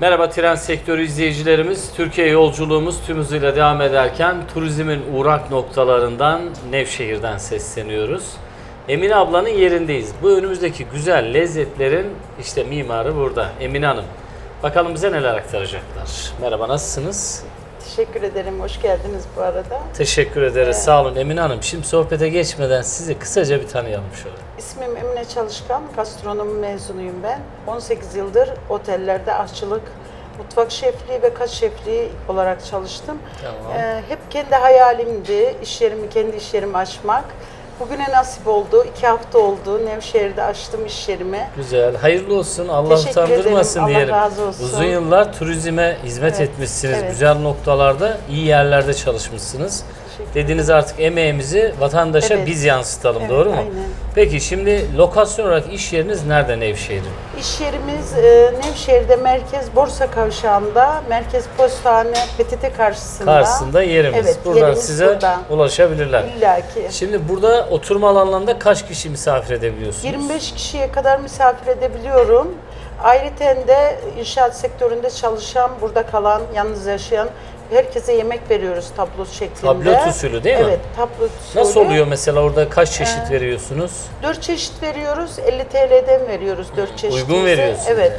Merhaba tren sektörü izleyicilerimiz. Türkiye yolculuğumuz tüm hızıyla devam ederken turizmin uğrak noktalarından Nevşehir'den sesleniyoruz. Emine ablanın yerindeyiz. Bu önümüzdeki güzel lezzetlerin işte mimarı burada. Emine Hanım. Bakalım bize neler aktaracaklar. Merhaba nasılsınız? Teşekkür ederim. Hoş geldiniz bu arada. Teşekkür ederiz. Sağ olun Emine Hanım. Şimdi sohbete geçmeden sizi kısaca bir tanıyalım şöyle. İsmim Emine Çalışkan. Gastronomi mezunuyum ben. 18 yıldır otellerde aşçılık, mutfak şefliği ve kaç şefliği olarak çalıştım. Tamam. Ee, hep kendi hayalimdi iş yerimi, kendi iş yerimi açmak. Bugüne nasip oldu. İki hafta oldu. Nevşehir'de açtım iş yerimi. Güzel. Hayırlı olsun. Allah Teşekkür utandırmasın ederim. Allah diyelim. razı olsun. Uzun yıllar turizme hizmet Evet, etmişsiniz. evet. Güzel noktalarda, iyi yerlerde çalışmışsınız. Dediniz artık emeğimizi vatandaşa Evet. biz yansıtalım. Evet, doğru mu? aynen. Peki şimdi lokasyon olarak iş yeriniz nerede Nevşehir'in? İş yerimiz e, Nevşehir'de merkez Borsa Kavşağı'nda, merkez postane PTT karşısında. Karşısında yerimiz. Evet, Buradan yerimiz size burada. ulaşabilirler. İlla ki. Şimdi burada oturma alanlarında kaç kişi misafir edebiliyorsunuz? 25 kişiye kadar misafir edebiliyorum. Ayrıca de inşaat sektöründe çalışan, burada kalan, yalnız yaşayan herkese yemek veriyoruz tablo şeklinde. Tablot usulü değil mi? Evet, tablot usulü. Nasıl oluyor mesela orada kaç çeşit Ee, veriyorsunuz? 4 çeşit veriyoruz, 50 TL'den veriyoruz 4 çeşit. Uygun veriyorsunuz. Evet.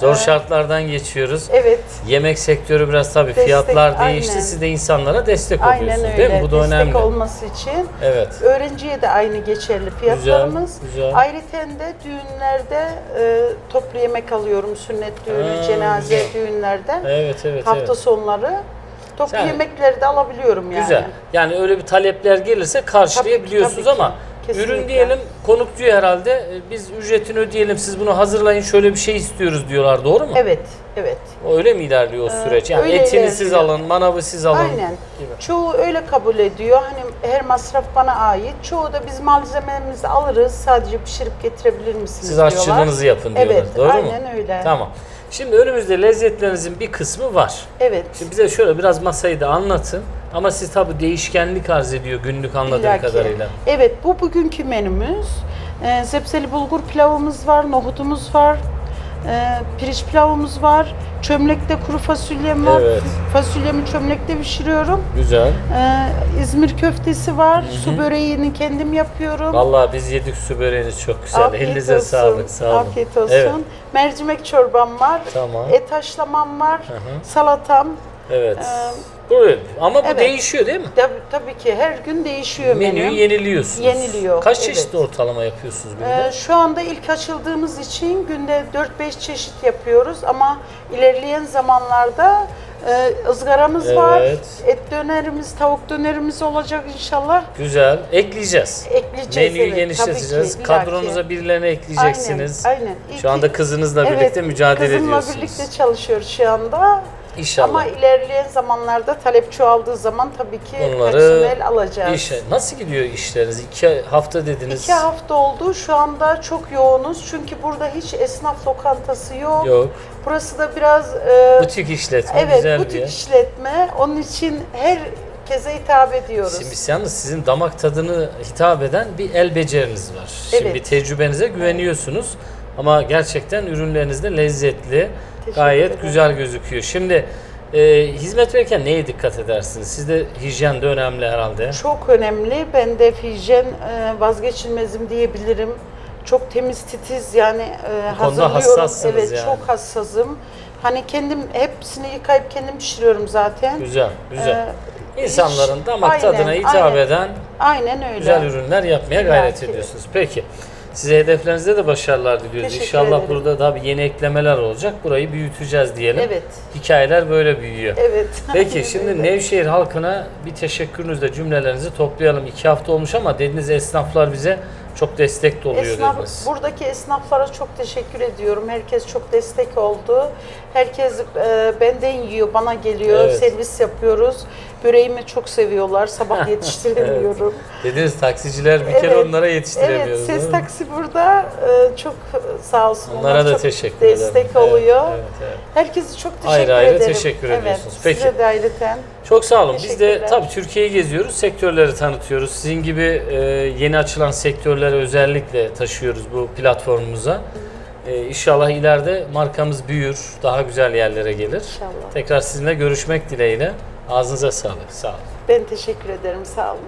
Zor Ee, şartlardan geçiyoruz. Evet. Yemek sektörü biraz tabii Destek, fiyatlar değişti. aynen. Siz de insanlara destek Aynen oluyorsunuz öyle. değil mi? Bu da Destek önemli. olması için. Evet. Öğrenciye de aynı geçerli fiyatlarımız. güzel. Ayrıca de düğünlerde e, toplu yemek alıyorum. Sünnet düğünü, Ha, cenaze güzel. düğünlerde. Evet, evet, hafta evet. sonları toplu Sen- yemekleri de alabiliyorum yani. Güzel. Yani öyle bir talepler gelirse karşılayabiliyorsunuz Tabii ki, ama kesinlikle. ürün diyelim konuk diyor herhalde e, biz ücretini ödeyelim siz bunu hazırlayın şöyle bir şey istiyoruz diyorlar doğru mu? Evet, evet. Öyle mi ilerliyor o süreç? Yani öyle etini siz ilerliyor. alın, manavı siz alın. Aynen. gibi. Çoğu öyle kabul ediyor. Hani her masraf bana ait. Çoğu da biz malzememizi alırız. Sadece pişirip getirebilir misiniz Siz diyorlar. aşçılığınızı yapın diyorlar. Evet, doğru mu? aynen öyle. Tamam. Şimdi önümüzde lezzetlerinizin bir kısmı var. Evet. Şimdi bize şöyle biraz masayı da anlatın. Ama siz tabii değişkenlik arz ediyor günlük anladığım İlla ki. kadarıyla. Evet, bu bugünkü menümüz. Ee, zepseli bulgur pilavımız var, nohutumuz var, ee, pirinç pilavımız var, çömlekte kuru fasulyem var. Evet. Fasulyemi çömlekte pişiriyorum. Güzel. Ee, İzmir köftesi var, su böreğini kendim yapıyorum. Vallahi biz yedik su böreğiniz çok güzel. Afiyet Elinize olsun. sağlık. Sağ olun. Afiyet olsun. Evet. Mercimek çorbam var. Tamam. Et haşlamam var. hı. Salatam. Evet. Ee, Buyurun. Ama bu evet. değişiyor değil mi? Tabii, tabii ki her gün değişiyor Menüyü menüm. yeniliyorsunuz. Yeniliyor, Kaç evet. çeşit ortalama yapıyorsunuz günde? Ee, şu anda ilk açıldığımız için günde 4-5 çeşit yapıyoruz ama ilerleyen zamanlarda e, ızgaramız var, Evet. et dönerimiz, tavuk dönerimiz olacak inşallah. Güzel. Ekleyeceğiz. Ekleyeceğiz. Menüyü evet, genişleteceğiz. tabii ki, illaki. Kadronuza birilerini ekleyeceksiniz. Aynen, aynen. İyi Şu anda kızınızla birlikte mücadele kızımla ediyorsunuz. birlikte çalışıyoruz şu anda. İnşallah. Ama ilerleyen zamanlarda talep çoğaldığı zaman tabii ki Bunları personel alacağız. İşe, nasıl gidiyor işleriniz? İki hafta dediniz. İki hafta oldu. Şu anda çok yoğunuz. Çünkü burada hiç esnaf lokantası yok. Yok. Burası da biraz e, Butik işletme evet güzel bir butik yer. işletme. Onun için herkese hitap ediyoruz. Şimdi yalnız sizin damak tadını hitap eden bir el beceriniz var. Şimdi Evet. tecrübenize güveniyorsunuz. Ama gerçekten ürünleriniz de lezzetli. Teşekkür Gayet ederim. güzel gözüküyor. Şimdi e, hizmet verirken neye dikkat edersiniz? Sizde hijyen de önemli herhalde. Çok önemli. Ben de hijyen e, vazgeçilmezim diyebilirim. Çok temiz titiz yani e, hazırlıyorum. hassassınız evet yani. çok hassasım. Hani kendim hepsini yıkayıp kendim pişiriyorum zaten. Güzel, güzel. Ee, İnsanların hiç- damak aynen, tadına hitap aynen. eden Aynen öyle. güzel ürünler yapmaya gayret ediyorsunuz. Peki. Size hedeflerinizde de başarılar diliyoruz. Teşekkür İnşallah ederim. burada tabii yeni eklemeler olacak. Burayı büyüteceğiz diyelim. Evet. Hikayeler böyle büyüyor. Evet. Peki şimdi öyle. Nevşehir halkına bir teşekkürünüzle cümlelerinizi toplayalım. İki hafta olmuş ama dediğiniz esnaflar bize çok destek de oluyor Esnaf, dediniz. buradaki esnaflara çok teşekkür ediyorum. Herkes çok destek oldu. Herkes e, benden yiyor, bana geliyor. Evet. Servis yapıyoruz. Böreğimi çok seviyorlar. Sabah yetiştiremiyorum. Dediniz taksiciler bir kere Evet. onlara Evet, yetiştiremiyoruz. ses değil mi? taksi burada e, çok sağ olsun. Onlara onlar da çok teşekkür destek ederim. Evet, oluyor. evet, evet. Herkese çok teşekkür Ayrı ayrı ederim. teşekkür evet, ediyorsunuz. Peki. Size de ayrıca. Çok sağ olun. Biz de tabii Türkiye'yi geziyoruz, sektörleri tanıtıyoruz. Sizin gibi e, yeni açılan sektörleri özellikle taşıyoruz bu platformumuza. Ee, inşallah ileride markamız büyür, daha güzel yerlere gelir. İnşallah. Tekrar sizinle görüşmek dileğiyle. Ağzınıza sağlık. Sağ olun. Ben teşekkür ederim. Sağ olun.